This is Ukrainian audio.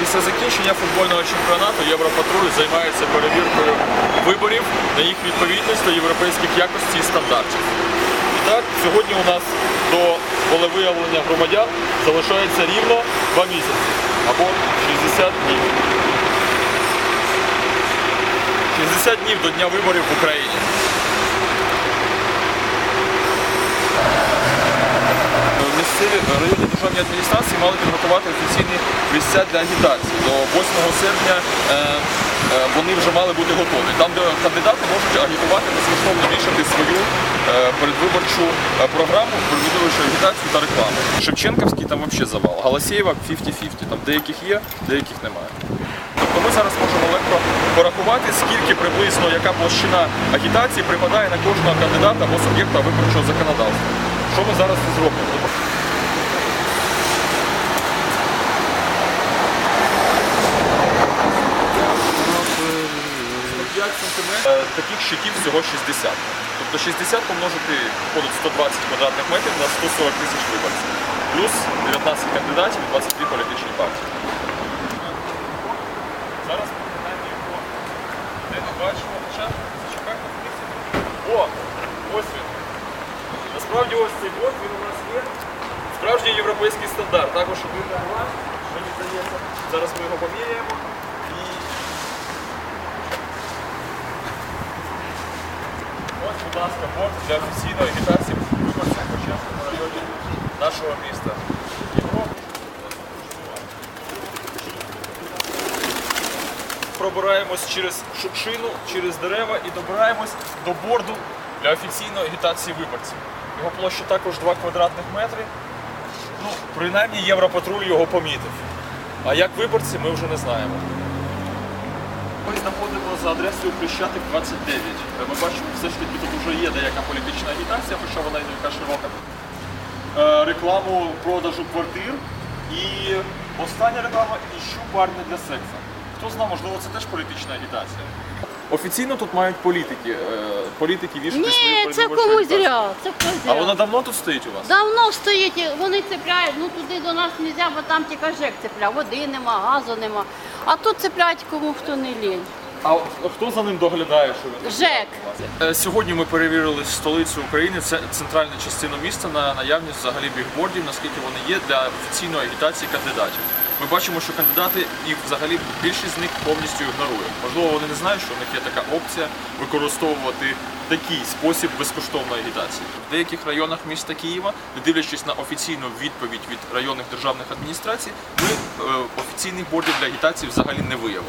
Після закінчення футбольного чемпіонату Європатруль займається перевіркою виборів на їх відповідність до європейських якостей і стандартів. І так, сьогодні у нас до волевиявлення громадян залишається рівно 2 місяці або 60 днів. 60 днів до дня виборів в Україні. Місцеві районні державні адміністрації мали підготувати офіційні місця для агітації. До 8 серпня е, е, вони вже мали бути готові. Там, де кандидати можуть агітувати безкоштовно вішати свою е, передвиборчу програму, передвиборчу агітацію та рекламу. Шевченківський там взагалі завал. Галасєєва 50-50. Там деяких є, деяких немає. Тобто ми зараз можемо легко порахувати, скільки приблизно яка площина агітації припадає на кожного кандидата або суб'єкта виборчого законодавства. Що ми зараз зробимо? Таких щитів всього 60. Тобто 60 помножити виходить 120 квадратних метрів на 140 тисяч виборців. Плюс 19 кандидатів і 22 політичні партії. Зараз його де не бачимо, хоча зачекайте. О! Ось він. Насправді ось цей блок, він у нас є. Справжній європейський стандарт. Також один на мені здається. Зараз ми його поміряємо. І Ось, будь ласка, борт для офіційної агітації виборців Почасному районі нашого міста. Пробираємось через шукшину, через дерева і добираємось до борду для офіційної агітації виборців. Його площа також 2 квадратних метри. Ну, принаймні Європатруль його помітив. А як виборці, ми вже не знаємо. Ми знаходимо за адресою Хрещатик 29. Ми бачимо, все ж таки тут вже є деяка політична агітація, хоча вона і не така широка. Е, Рекламу продажу квартир і остання реклама іщу парня для сексу. Хто знає, можливо, це теж політична агітація. Офіційно тут мають політики. е, Політики вішати свою Ні, це передвиборчу комусь агітацію. зря. Це комусь А вона давно тут стоїть у вас? Давно стоїть, вони цепляють, ну туди до нас не можна, бо там тільки ЖЕК цепляє, води нема, газу нема. А тут цепляють кому хто не лінь. А хто за ним доглядає, що він ЖЕК. Е, Сьогодні ми перевірили столицю України, це центральну частину міста на наявність взагалі бігбордів, наскільки вони є для офіційної агітації кандидатів. Ми бачимо, що кандидати їх взагалі більшість з них повністю ігнорує. Можливо, вони не знають, що в них є така опція використовувати такий спосіб безкоштовної агітації. В деяких районах міста Києва, не дивлячись на офіційну відповідь від районних державних адміністрацій, ми е, офіційних бордів для агітації взагалі не виявили.